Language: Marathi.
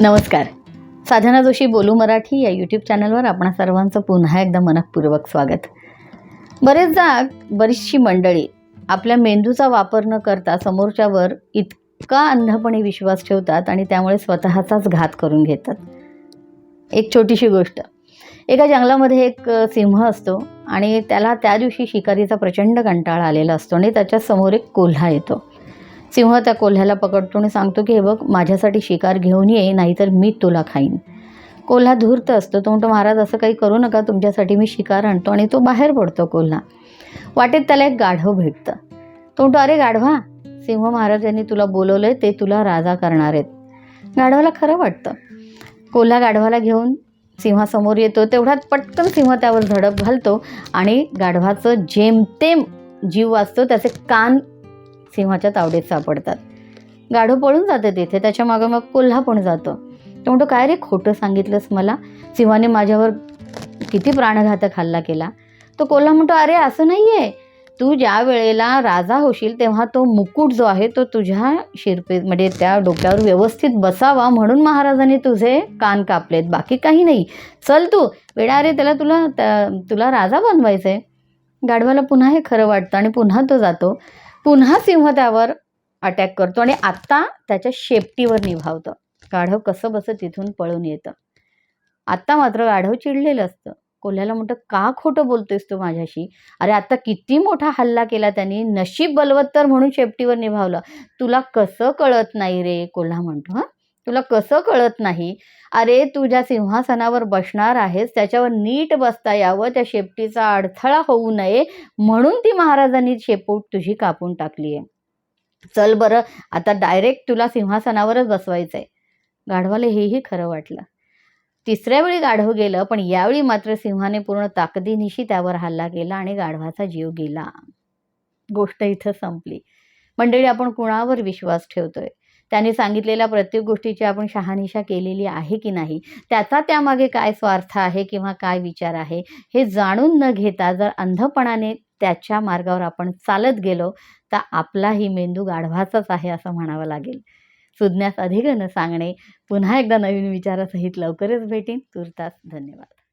नमस्कार. साधना जोशी बोलू मराठी या यूट्यूब चॅनलवर आपणा सर्वांचं पुन्हा एकदा मनपूर्वक स्वागत. बरेचदा बरीचशी मंडळी आपल्या मेंदूचा वापर न करता समोरच्यावर इतका अंधपणे विश्वास ठेवतात आणि त्यामुळे स्वतःचाच घात करून घेतात. एक छोटीशी गोष्ट. एका जंगलामध्ये एक सिंह असतो आणि त्याला त्या दिवशी शिकारीचा प्रचंड कंटाळा आलेला असतो आणि त्याच्यासमोर एक कोल्हा येतो. सिंह त्या कोल्ह्याला पकडतो आणि सांगतो की हे बघ माझ्यासाठी शिकार घेऊन ये नाहीतर मी तुला खाईन. कोल्हा धूर्त असतो. तो म्हणतो महाराज असं काही करू नका तुमच्यासाठी मी शिकार आणतो आणि तो बाहेर पडतो कोल्हा. वाटेत त्याला एक गाढव भेटतं. तो म्हणतो अरे गाढवा सिंह महाराज यांनी तुला बोलवलं आहे ते तुला राजा करणार आहेत. गाढवाला खरं वाटतं. कोल्हा गाढवाला घेऊन सिंहासमोर येतो. तेवढ्यात पटकन सिंह त्यावर झडप घालतो आणि गाढवाचं जेमतेम जीव वाचतो त्याचे कान सिंहाच्या तावडीत सापडतात. गाढव पळून जाते तिथे त्याच्या मागं मग कोल्हा पण जातो. तो म्हणतो काय रे खोटं सांगितलंस मला? सिंहाने माझ्यावर किती प्राणघातक हल्ला केला. तो कोल्हा म्हणतो अरे असं नाही आहे तू ज्या वेळेला राजा होशील तेव्हा तो मुकुट जो आहे तो तुझ्या शिरपे म्हणजे त्या डोक्यावर व्यवस्थित बसावा म्हणून महाराजांनी तुझे कान कापलेत. बाकी काही नाही. चल तू. वेळा अरे त्याला तुला त्या- तुला राजा बनवायचं आहे गाढवाला पुन्हा हे खरं वाटतं आणि पुन्हा तो जातो. पुन्हा सिंह त्यावर अटॅक करतो आणि आत्ता त्याच्या शेपटीवर निभावतं. गाढव कसं बसं तिथून पळून येतं. आत्ता मात्र गाढव चिडलेलं असतं. कोल्ह्याला म्हणतं का खोटं बोलतोयस तू माझ्याशी? अरे आत्ता किती मोठा हल्ला केला त्यांनी. नशीब बलवत्तर म्हणून शेपटीवर निभावलं. तुला कसं कळत नाही रे? कोल्हा म्हणतो हां? तुला कसं कळत नाही? अरे तू ज्या सिंहासनावर बसणार आहेस त्याच्यावर नीट बसता यावं त्या शेपटीचा अडथळा होऊ नये म्हणून ती महाराजांनी शेपूट तुझी कापून टाकली आहे चल बरं आता डायरेक्ट तुला सिंहासनावरच बसवायचं आहे गाढवाला हेही खरं वाटलं. तिसऱ्या वेळी गाढव गेलं पण यावेळी मात्र सिंहाने पूर्ण ताकदीनिशी त्यावर हल्ला केला आणि गाढवाचा जीव गेला. गोष्ट इथं संपली. मंडळी आपण कुणावर विश्वास ठेवतोय? त्याने सांगितलेल्या प्रत्येक गोष्टीची आपण शहानिशा केलेली आहे की नाही? त्याचा त्यामागे काय स्वार्थ आहे किंवा काय विचार आहे? हे जाणून न घेता जर अंधपणाने त्याच्या मार्गावर आपण चालत गेलो तर आपलाही मेंदू गाढवाचाच आहे असं म्हणावं लागेल. सुज्ञास अधिक न सांगणे. पुन्हा एकदा नवीन विचारासहित लवकरच भेटेन. तुर्तास धन्यवाद.